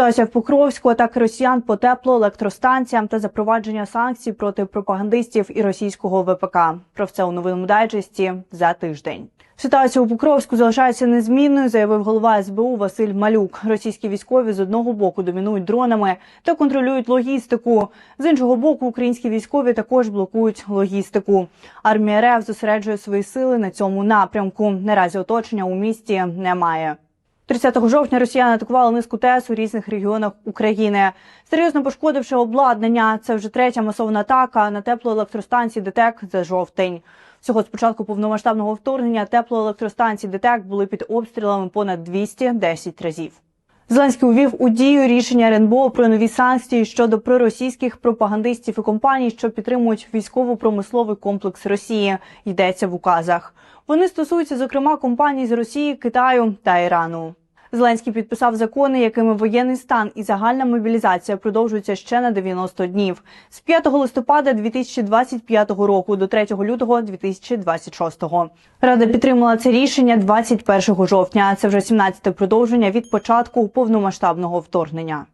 Ситуація в Покровську, атаки росіян по теплоелектростанціям та запровадження санкцій проти пропагандистів і російського ВПК. Про це у новинному дайджесті за тиждень. Ситуація у Покровську залишається незмінною, заявив голова СБУ Василь Малюк. Російські військові з одного боку домінують дронами та контролюють логістику. З іншого боку, українські військові також блокують логістику. Армія РФ зосереджує свої сили на цьому напрямку. Наразі оточення у місті немає. 30 жовтня росіяни атакували низку ТЕС у різних регіонах України, серйозно пошкодивши обладнання. Це вже третя масована атака на теплоелектростанції ДТЕК за жовтень. Всього з початку повномасштабного вторгнення теплоелектростанції ДТЕК були під обстрілами понад 210 разів. Зеленський увів у дію рішення РНБО про нові санкції щодо проросійських пропагандистів і компаній, що підтримують військово-промисловий комплекс Росії. Йдеться в указах. Вони стосуються зокрема компаній з Росії, Китаю та Ірану. Зеленський підписав закони, якими воєнний стан і загальна мобілізація продовжуються ще на 90 днів з 5 листопада 2025 року до 3 лютого 2026. Рада підтримала це рішення 21 жовтня. Це вже 17-те продовження від початку повномасштабного вторгнення.